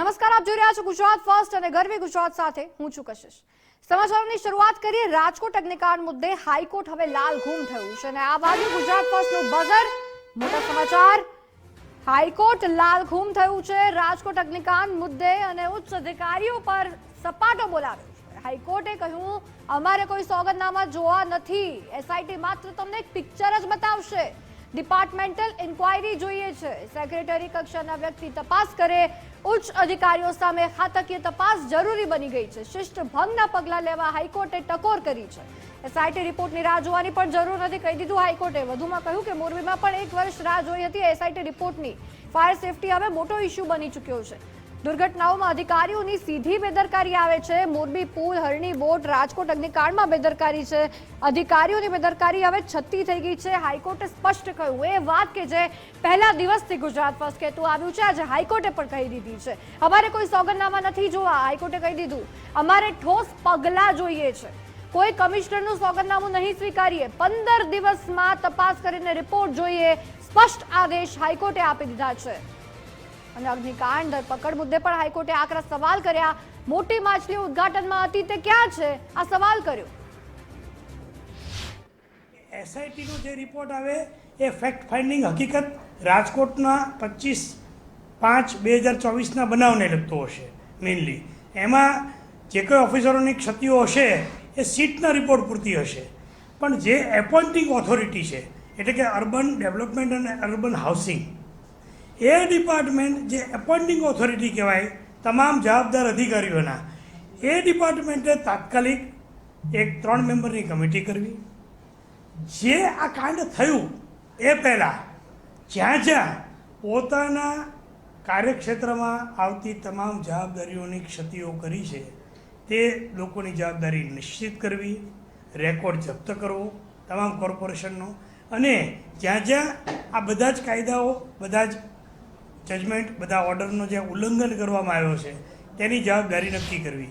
નમસ્કાર, આપ જોઈ રહ્યા છો ગુજરાત ફર્સ્ટ અને ગરવી ગુજરાત સાથે હું છું કશિશ. સમાચારોની શરૂઆત કરીએ રાજકોટ અગ્નિકાંડ મુદ્દે. હાઈકોર્ટ હવે લાલ ઘૂમ થયું છે અને આ વાગ્યું ગુજરાત ફર્સ્ટનું બઝર મોટા સમાચાર. હાઈકોર્ટ લાલ ઘૂમ થયું છે રાજકોટ અગ્નિકાંડ મુદ્દે અને ઉચ્ચ અધિકારીઓ પર સપાટો બોલાવ્યો છે. હાઈકોર્ટે કહ્યું, અમારે કોઈ સોગંદનામા જોવા નથી. એસઆઈટી માત્ર તમને એક પિક્ચર જ બતાવશે. ડિપાર્ટમેન્ટલ ઇન્ક્વાયરી જોઈએ છે. સેક્રેટરી કક્ષાના વ્યક્તિ તપાસ કરે, ઉચ્ચ અધિકારીઓ સામે ખાતકીય તપાસ જરૂરી બની ગઈ છે. શિષ્ટ ભંગના પગલાં લેવા હાઈકોર્ટે ટકોર કરી છે. એસઆઈટી રિપોર્ટની રાહ જોવાની પણ જરૂર નથી. કહી દીધું હાઈકોર્ટે. વધુમાં કહ્યું કે મોરબીમાં પણ એક વર્ષ રાહ જોઈ હતી એસઆઈટી રિપોર્ટની. ફાયર સેફટી હવે મોટો ઇસ્યુ બની ચૂક્યો છે. દુર્ઘટનાઓમાં અધિકારીઓની સીધી બેદરકારી આવે છે. મોરબી પુલ, હરણી બોટ, રાજકોટ અગ્નિકાંડમાં બેદરકારી છે. અધિકારીઓની બેદરકારી હવે છતી થઈ ગઈ છે. હાઈકોર્ટે સ્પષ્ટ કહ્યું, એ વાત કે જે પહેલા દિવસથી ગુજરાત ફર્સ્ટ કહેતું આવ્યું છે, આજે હાઈકોર્ટે પણ કહી દીધી છે. અમારે કોઈ સોગંદનામા નથી જોવા. હાઈકોર્ટે કહી દીધું, અમારે ઠોસ પગલાં જોઈએ છે. કોઈ કમિશનરનું સોગંદનામું નહીં સ્વીકારીએ. પંદર દિવસમાં તપાસ કરીને રિપોર્ટ જોઈએ. સ્પષ્ટ આદેશ હાઈકોર્ટે આપી દીધા છે. અને અગ્નિકાંડ ધરપકડ મુદ્દે પણ હાઈકોર્ટે આકરા સવાલ કર્યા. મોટી માછલી ઉદ્ઘાટનમાં હતી તે ક્યાં છે? આ સવાલ કર્યો. એસઆઈટીનો જે રિપોર્ટ આવે એ ફેક્ટ ફાઇન્ડિંગ હકીકત રાજકોટના પચીસ પાંચ બે હજાર ચોવીસના બનાવને લગતો હશે મેઇનલી એમાં જે કોઈ ઓફિસરોની ક્ષતિઓ હશે, એ સીટના રિપોર્ટ પૂરતી હશે. પણ જે એપોઇન્ટિંગ ઓથોરિટી છે, એટલે કે અર્બન ડેવલપમેન્ટ અને અર્બન હાઉસિંગ એ ડિપાર્ટમેન્ટ જે એપોઇન્ટિંગ ઓથોરિટી કહેવાય, તમામ જવાબદાર અધિકારીઓના, એ ડિપાર્ટમેન્ટે તાત્કાલિક એક ત્રણ મેમ્બરની કમિટી કરવી. જે આ કાંડ થયું, એ પહેલાં જ્યાં જ્યાં પોતાના કાર્યક્ષેત્રમાં આવતી તમામ જવાબદારીઓની ક્ષતિઓ કરી છે, તે લોકોની જવાબદારી નિશ્ચિત કરવી, રેકોર્ડ જપ્ત કરવો, તમામ કોર્પોરેશનનો. અને જ્યાં જ્યાં આ બધા જ કાયદાઓ, બધા જ જજમેન્ટ બધા ઓર્ડરનો જે ઉલ્લંઘન કરવામાં આવ્યો છે, તેની જવાબદારી નક્કી કરવી.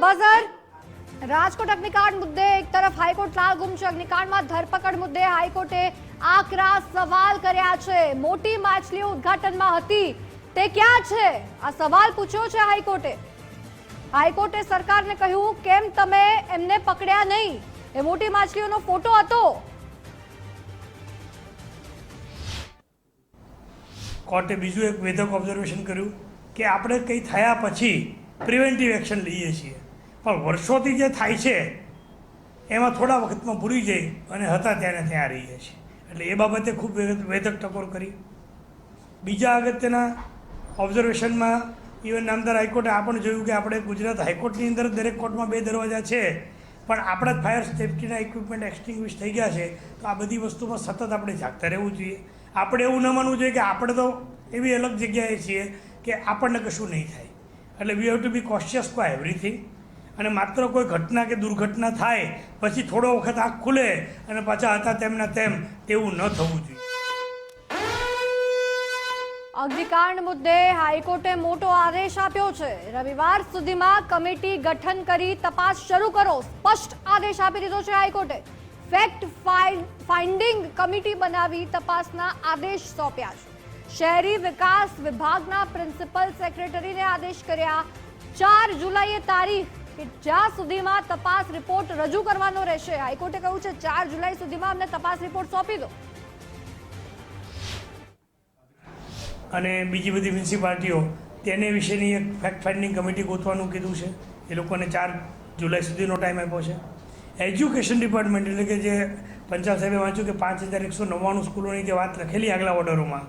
બઝર. રાજકોટ અગ્નિકાંડ મુદ્દે એક તરફ હાઈકોર્ટ લાલ ગુમ છે અગ્નિકાંડમાં ધરપકડ મુદ્દે હાઈકોર્ટે આકરા સવાલ કર્યા છે. મોટી માછલીઓ ઉદ્ઘાટનમાં હતી. તે ક્યાં છે? આ સવાલ પૂછ્યો છે હાઈકોર્ટે. હાઈકોર્ટે સરકારને કહ્યું, કેમ તમે એમને પકડ્યા નહીં? એ મોટી માછલીઓનો ફોટો હતો. કોર્ટે બીજું એક વેધક ઓબ્ઝર્વેશન કર્યું કે આપણે કંઈ થયા પછી પ્રિવેન્ટિવ એક્શન લઈએ છીએ. પણ વર્ષોથી જે થાય છે, એમાં થોડા વખતમાં ભૂલી જઈ અને હતા ત્યાંને ત્યાં રહીએ છીએ. એટલે એ બાબતે ખૂબ વેધ- વેધક ટકોર કરી. બીજા અગત્યના ઓબ્ઝર્વેશનમાં ઇવન નામદાર હાઈકોર્ટે આ પણ જોયું કે આપણે ગુજરાત હાઈકોર્ટની અંદર દરેક કોર્ટમાં બે દરવાજા છે, પણ આપણા ફાયર સેફ્ટીના ઇક્વિપમેન્ટ એક્સટિંગ્વિશ થઈ ગયા છે, તો આ બધી વસ્તુમાં સતત આપણે જાગતા રહેવું જોઈએ. આપણે એવું ન માનવું જોઈએ કે આપણે તો એવી અલગ જગ્યાએ છીએ કે આપણને કશું નહીં થાય. એટલે we have to be cautious for everything અને માત્ર કોઈ ઘટના કે દુર્ઘટના થાય, પછી થોડો વખત આંખ ખુલે અને પાછા હતા તેમના તેમ તેવું ન થવું જોઈએ. અગ્નિકાંડ મુદ્દે હાઈકોર્ટે મોટો આદેશ આપ્યો છે. રવિવાર સુધીમાં કમિટી ગઠન કરી તપાસ શરૂ કરો. સ્પષ્ટ આદેશ આપી દીધો છે હાઈકોર્ટે. ફેક્ટ ફાઇન્ડિંગ કમિટી બનાવી તપાસના આદેશ સોંપ્યા છે. શહેરી વિકાસ વિભાગના પ્રિન્સિપલ સેક્રેટરીને આદેશ કર્યા. ચાર જુલાઈએ તારીખ કે જ્યાં સુધીમાં તપાસ રિપોર્ટ રજૂ કરવાનો રહેશે. હાઈકોર્ટે કહ્યું છે, ચાર જુલાઈ સુધીમાં અમને તપાસ રિપોર્ટ સોંપી દો. અને બીજી બધી મ્યુનિસિપાલિટીઓ, તેને વિશેની એક ફેક્ટ ફાઇન્ડિંગ કમિટી ગોતવાનું કીધું છે. એ લોકોને ચાર જુલાઈ સુધીનો ટાઈમ આપ્યો છે. એજ્યુકેશન ડિપાર્ટમેન્ટ એટલે કે જે પંચાલ સાહેબે વાંચ્યું કે પાંચ હજાર એકસો નવ્વાણું સ્કૂલોની જે વાત લખેલી આગલા ઓર્ડરોમાં,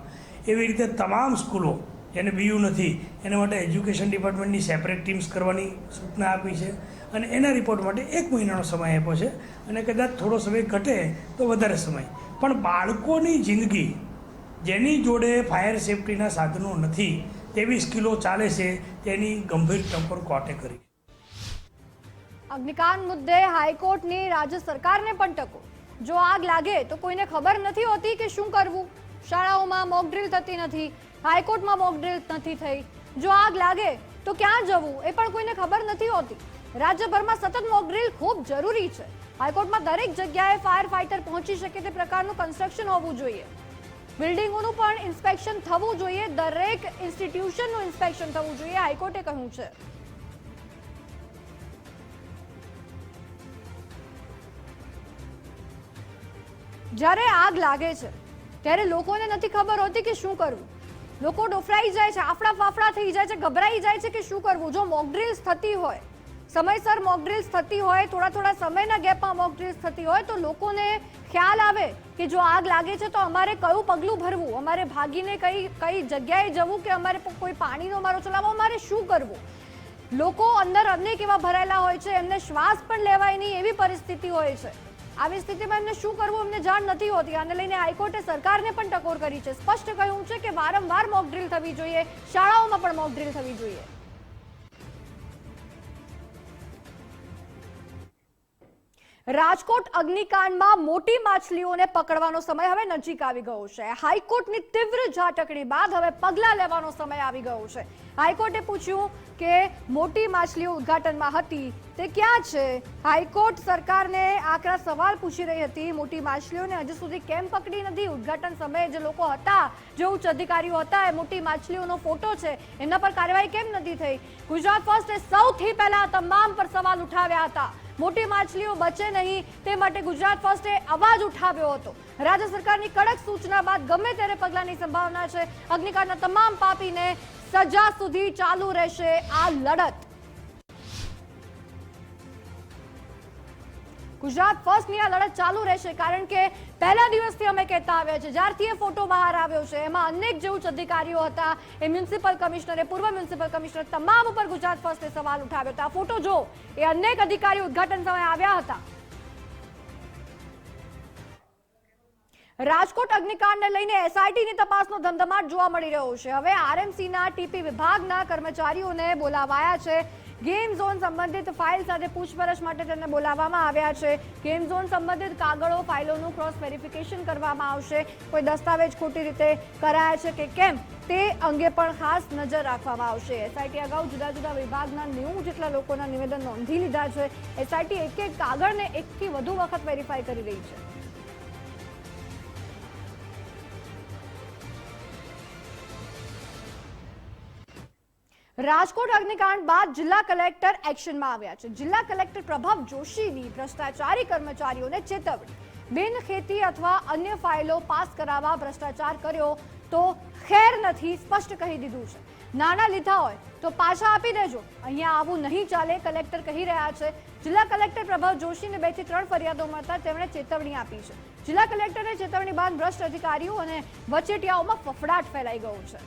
એવી રીતે તમામ સ્કૂલો એને બીયુ નથી. એના માટે એજ્યુકેશન ડિપાર્ટમેન્ટની સેપરેટ ટીમ્સ કરવાની સૂચના આપી છે અને એના રિપોર્ટ માટે એક મહિનાનો સમય આપ્યો છે અને કદાચ થોડો સમય ઘટે તો વધારે સમય. પણ બાળકોની જિંદગી જેની જોડે ફાયર સેફટીના સાધનો નથી, તેવી સ્કિલો ચાલે છે તેની ગંભીર ટકોર કોર્ટે કરી. અગ્નિકાંડ મુદ્દે હાઈકોર્ટની રાજ્ય સરકારને પણ ટકો. જો આગ લાગે તો કોઈને ખબર નથી હોતી કે શું કરવું. શાળાઓમાં મોક ડ્રિલ થતી નથી, હાઈકોર્ટમાં મોક ડ્રિલ નથી થઈ. જો આગ લાગે તો ક્યાં જવું એ પણ કોઈને ખબર નથી હોતી. રાજ્યભરમાં સતત મોક ડ્રિલ ખૂબ જરૂરી છે. હાઈકોર્ટમાં દરેક જગ્યાએ ફાયર ફાઈટર પહોંચી શકે તે પ્રકારનું કન્સ્ટ્રક્શન હોવું જોઈએ. બિલ્ડિંગોનું પણ ઇન્સ્પેક્શન થવું જોઈએ, દરેક ઇન્સ્ટિટ્યુશનનું ઇન્સ્પેક્શન થવું જોઈએ, હાઈકોર્ટે કહ્યું છે. જ્યારે આગ લાગે છે, ત્યારે લોકોને નથી ખબર હોતી કે શું કરવું. લોકો ડોફરાઈ જાય છે, આફડા ફાફડા થઈ જાય છે, ગભરાઈ જાય છે કે શું કરવું. જો મોકડ્રિલ્સ થતી હોય, સમયસર મોકડ્રિલ્સ થતી હોય, થોડા થોડા સમયના ગેપમાં મોકડ્રિલ્સ થતી હોય, તો લોકોને ખ્યાલ આવે કે જો આગ લાગે છે, તો અમારે કયું પગલું ભરવું? અમારે ભાગીને કઈ કઈ જગ્યાએ જવું કે અમારે કોઈ પાણીનો મારો ચલાવવો અમારે શું કરવું? લોકો અંદર અનેક એવા ભરાયેલા હોય છે, એમને શ્વાસ પણ લેવાય નહીં એવી પરિસ્થિતિ હોય છે. આવી સ્થિતિમાં એમને શું કરવું એમને જાણ નથી હોતી. આને લઈને હાઈકોર્ટે સરકારને પણ ટકોર કરી છે. સ્પષ્ટ કહ્યું છે કે વારંવાર મોક ડ્રિલ થવી જોઈએ. શાળાઓમાં પણ મોક ડ્રિલ થવી જોઈએ. રાજકોટ અગ્નિકાંડમાં મોટી માછલીઓને પકડવાનો સમય હવે નજીક આવી ગયો છે. હાઈકોર્ટની તીવ્ર ઝાટકણી બાદ હવે પગલાં લેવાનો સમય આવી ગયો છે. હાઈકોર્ટે પૂછ્યું કે મોટી માછલીઓ ઉદ્ઘાટનમાં હતી તે ક્યાં છે? હાઈકોર્ટ સરકારને આકરા સવાલ પૂછી રહી હતી. મોટી માછલીઓને હજુ સુધી કેમ પકડી નથી? ઉદ્ઘાટન સમયે જે લોકો હતા, જે ઉચ્ચ અધિકારીઓ હતા, એ મોટી માછલીઓનો ફોટો છે એમના પર કાર્યવાહી કેમ નથી થઈ? ગુજરાત ફર્સ્ટે સૌથી પહેલા તમામ પર સવાલ ઉઠાવ્યા હતા. મોટી માછલીઓ બચે નહીં તે માટે ગુજરાત ફર્સ્ટે અવાજ ઉઠાવ્યો હતો. રાજ્ય સરકારની કડક સૂચના બાદ ગમે ત્યારે પગલાંની સંભાવના છે, અગ્નિકાંડના તમામ પાપીને સજા સુધી ચાલુ રહેશે આ લડત. ગુજરાત ફર્સ્ટની આ લડત ચાલુ રહેશે કારણ કે પહેલા દિવસથી અમે કહેતા આવ્યા છે. જ્યારથી એ ફોટો બહાર આવ્યો છે, એમાં અનેક જે ઉચ્ચ અધિકારીઓ હતા. એ મ્યુનિસિપલ કમિશનરે પૂર્વ મ્યુનિસિપલ કમિશનર તમામ ઉપર ગુજરાત ફર્સ્ટે સવાલ ઉઠાવ્યો હતો. આ ફોટો જો એ અનેક અધિકારીઓ ઉદ્ઘાટન સમયે આવ્યા હતા. રાજકોટ અગ્નિકાંડને લઈને એસઆઈટીની તપાસનો ધમધમાટ જોવા મળી રહ્યો છે. હવે આરએમસીના ટીપી વિભાગના કર્મચારીઓને બોલાવાયા છે. ગેમ ઝોન સંબંધિત ફાઇલ સાથે પૂછપરછ માટે તેમને બોલાવવામાં આવ્યા છે. ગેમ ઝોન સંબંધિત કાગળો, ફાઇલોનું ક્રોસ વેરિફિકેશન કરવામાં આવશે. કોઈ દસ્તાવેજ ખોટી રીતે કરાયા છે કે કેમ, તે અંગે પણ ખાસ નજર રાખવામાં આવશે. એસઆઈટી અગાઉ જુદા જુદા વિભાગના નેવું જેટલા લોકોના નિવેદન નોંધી લીધા છે. એસઆઈટી એક એક કાગળને એકથી વધુ વખત વેરીફાઈ કરી રહી છે. રાજકોટ અગ્નિકાંડ બાદ જિલ્લા કલેક્ટર એક્શનમાં આવ્યા છે. જિલ્લા કલેક્ટર પ્રભાવ જોશીની ભ્રષ્ટાચારી કર્મચારીઓને ચેતવણી. બિન ખેતી અથવા અન્ય ફાઇલો પાસ કરાવવા ભ્રષ્ટાચાર કર્યો તો ખેર નથી સ્પષ્ટ કહી દીધું છે. નાણાં લીધા હોય તો પાછા આપી દેજો. અહીંયા આવું નહીં ચાલે કલેક્ટર કહી રહ્યા છે. જિલ્લા કલેક્ટર પ્રભાવ જોશીને બેથી ત્રણ ફરિયાદો મળતા તેમણે ચેતવણી આપી છે. જિલ્લા કલેક્ટરને ચેતવણી બાદ ભ્રષ્ટ અધિકારીઓ અને વચેટિયાઓમાં ફફડાટ ફેલાઈ ગયો છે.